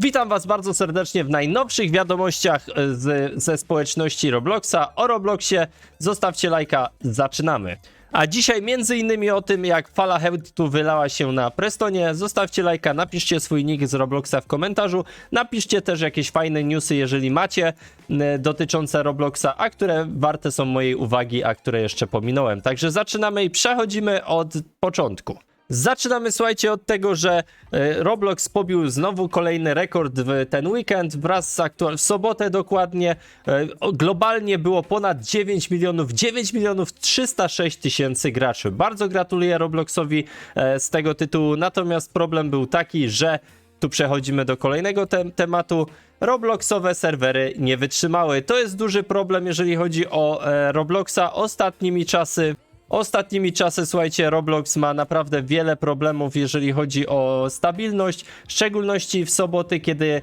Witam Was bardzo serdecznie w najnowszych wiadomościach e, z, ze społeczności Robloxa. O Robloxie zostawcie lajka, zaczynamy. A dzisiaj między innymi o tym, jak fala hejtu wylała się na Prestonie. Zostawcie lajka, napiszcie swój nick z Robloxa w komentarzu. Napiszcie też jakieś fajne newsy, jeżeli macie, m, dotyczące Robloxa, a które warte są mojej uwagi, a które jeszcze pominąłem. Także zaczynamy i przechodzimy od początku. Zaczynamy, słuchajcie, od tego, że e, Roblox pobił znowu kolejny rekord w ten weekend wraz z aktual... w sobotę dokładnie. e, Globalnie było ponad 9 milionów, 9 milionów 306 tysięcy graczy. Bardzo gratuluję Robloxowi e, z tego tytułu, natomiast problem był taki, że tu przechodzimy do kolejnego te tematu. Robloxowe serwery nie wytrzymały. To jest duży problem, jeżeli chodzi o e, Robloxa. Ostatnimi czasy Ostatnimi czasy, słuchajcie, Roblox ma naprawdę wiele problemów, jeżeli chodzi o stabilność, w szczególności w soboty, kiedy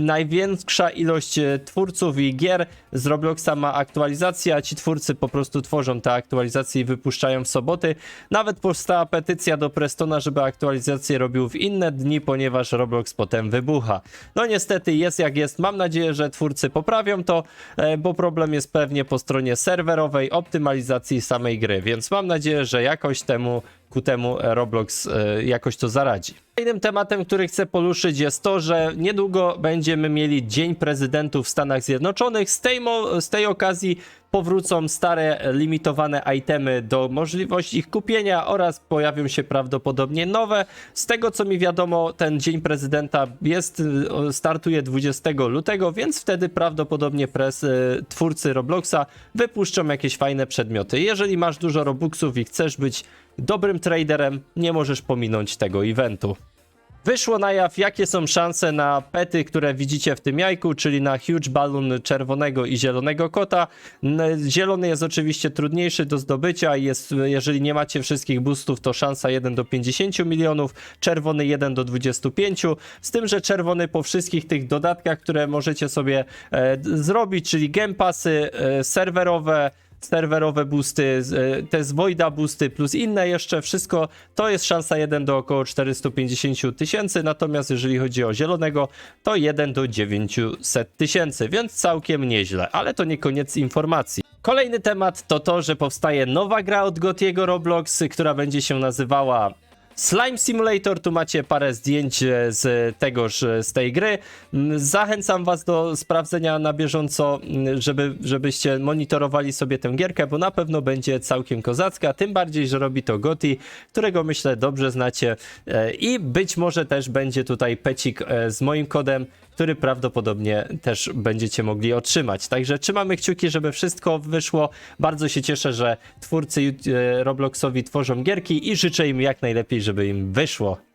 największa ilość e, twórców i gier z Robloxa ma aktualizację, a ci twórcy po prostu tworzą te aktualizacje i wypuszczają w soboty. Nawet powstała petycja do Prestona, żeby aktualizacje robił w inne dni, ponieważ Roblox potem wybucha. No niestety jest jak jest. Mam nadzieję, że twórcy poprawią to, e, bo problem jest pewnie po stronie serwerowej, optymalizacji samej gry, więc mam nadzieję, że jakoś temu ku temu e, Roblox e, jakoś to zaradzi. Kolejnym tematem, który chcę poruszyć jest to, że niedługo będziemy mieli Dzień Prezydentów w Stanach Zjednoczonych. Z tej, z tej okazji powrócą stare e, limitowane itemy do możliwości ich kupienia oraz pojawią się prawdopodobnie nowe. Z tego co mi wiadomo, ten Dzień Prezydenta jest, startuje 20 lutego, więc wtedy prawdopodobnie pres, y, twórcy Robloxa wypuszczą jakieś fajne przedmioty. Jeżeli masz dużo Robuxów i chcesz być dobrym traderem, nie możesz pominąć tego eventu. Wyszło na jaw, jakie są szanse na pety, które widzicie w tym jajku, czyli na huge balloon czerwonego i zielonego kota. Zielony jest oczywiście trudniejszy do zdobycia jest, jeżeli nie macie wszystkich boostów, to szansa 1 do 50 milionów, czerwony 1 do 25, z tym, że czerwony po wszystkich tych dodatkach, które możecie sobie e, zrobić, czyli game passy e, serwerowe, serwerowe boosty, e, te z Voida boosty plus inne jeszcze, wszystko to jest szansa 1 do około 450 tysięcy, natomiast jeżeli chodzi o zielonego, to 1 do 900 tysięcy, więc całkiem nieźle, ale to nie koniec informacji. Kolejny temat to to, że powstaje nowa gra od Gotiego Roblox, która będzie się nazywała Slime Simulator, tu macie parę zdjęć e, z tegoż, e, z tej gry. Mm, Zachęcam was do sprawdzenia na bieżąco, mm, żeby, żebyście monitorowali sobie tę gierkę, bo na pewno będzie całkiem kozacka, tym bardziej, że robi to Goti, którego myślę dobrze znacie e, i być może też będzie tutaj pecik z moim kodem, który prawdopodobnie też będziecie mogli otrzymać. Także trzymamy kciuki, żeby wszystko wyszło. Bardzo się cieszę, że twórcy e, Robloxowi tworzą gierki i życzę im jak najlepiej, żeby im wyszło.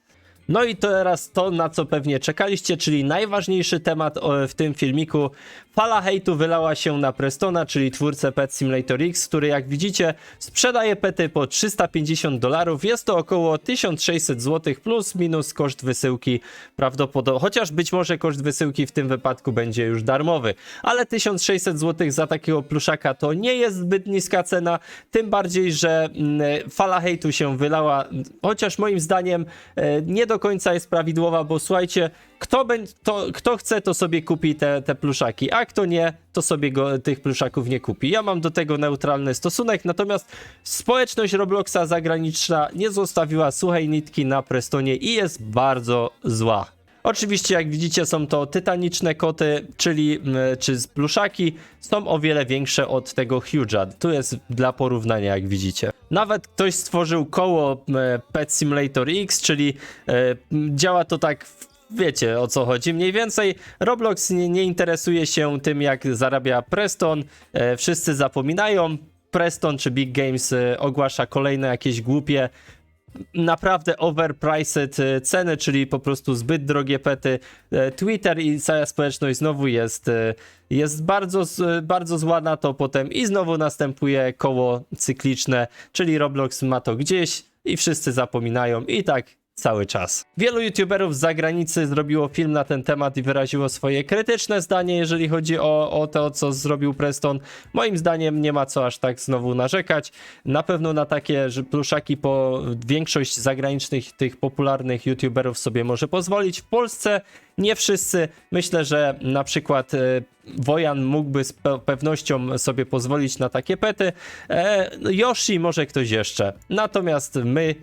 No i teraz to, na co pewnie czekaliście, czyli najważniejszy temat o- w tym filmiku. Fala hejtu wylała się na Prestona, czyli twórcę Pet Simulator X, który jak widzicie sprzedaje pety po 350 dolarów. Jest to około 1600 zł plus minus koszt wysyłki prawdopodobnie, chociaż być może koszt wysyłki w tym wypadku będzie już darmowy, ale 1600 zł za takiego pluszaka to nie jest zbyt niska cena, tym bardziej, że mm, fala hejtu się wylała, chociaż moim zdaniem e, nie do końca jest prawidłowa, bo słuchajcie, kto, to, kto chce, to sobie kupi te, te pluszaki, a kto nie, to sobie go, tych pluszaków nie kupi. Ja mam do tego neutralny stosunek, natomiast społeczność Robloxa zagraniczna nie zostawiła suchej nitki na Prestonie i jest bardzo zła. Oczywiście, jak widzicie, są to tytaniczne koty, czyli czy z pluszaki, są o wiele większe od tego Huge'a. Tu jest dla porównania, jak widzicie. Nawet ktoś stworzył koło Pet Simulator X, czyli e, działa to tak Wiecie o co chodzi mniej więcej. Roblox nie, nie interesuje się tym, jak zarabia Preston. E, wszyscy zapominają. Preston czy Big Games e, ogłasza kolejne jakieś głupie naprawdę overpriced e, ceny, czyli po prostu zbyt drogie pety. E, Twitter i cała społeczność znowu jest, e, jest bardzo, bardzo zła na to potem i znowu następuje koło cykliczne, czyli Roblox ma to gdzieś i wszyscy zapominają i tak cały czas. Wielu youtuberów z zagranicy zrobiło film na ten temat i wyraziło swoje krytyczne zdanie, jeżeli chodzi o, o to, co zrobił Preston. Moim zdaniem nie ma co aż tak znowu narzekać. Na pewno na takie pluszaki po większość zagranicznych tych popularnych youtuberów sobie może pozwolić. W Polsce nie wszyscy. Myślę, że na przykład e, Wojan mógłby z pe- pewnością sobie pozwolić na takie pety. E, Yoshi może ktoś jeszcze. Natomiast my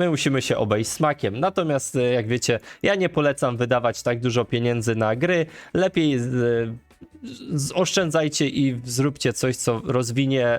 My musimy się obejść smakiem. Natomiast, e, jak wiecie, ja nie polecam wydawać tak dużo pieniędzy na gry. Lepiej e, oszczędzajcie i zróbcie coś, co rozwinie.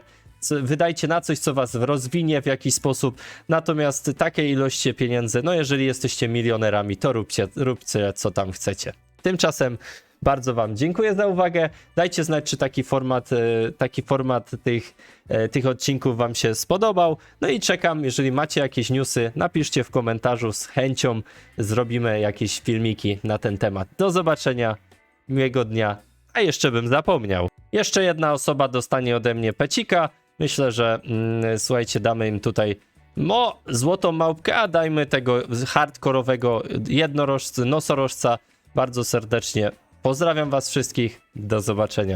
Wydajcie na coś, co was rozwinie w jakiś sposób. Natomiast takie ilości pieniędzy, no jeżeli jesteście milionerami, to róbcie, róbcie co tam chcecie. Tymczasem bardzo Wam dziękuję za uwagę. Dajcie znać, czy taki format, e, taki format tych, e, tych odcinków Wam się spodobał. No i czekam, jeżeli macie jakieś newsy, napiszcie w komentarzu z chęcią. Zrobimy jakieś filmiki na ten temat. Do zobaczenia, miłego dnia. A jeszcze bym zapomniał. Jeszcze jedna osoba dostanie ode mnie pecika. Myślę, że mm, słuchajcie, damy im tutaj mo, złotą małpkę, a dajmy tego hardkorowego jednorożcy, nosorożca bardzo serdecznie. Pozdrawiam Was wszystkich. Do zobaczenia.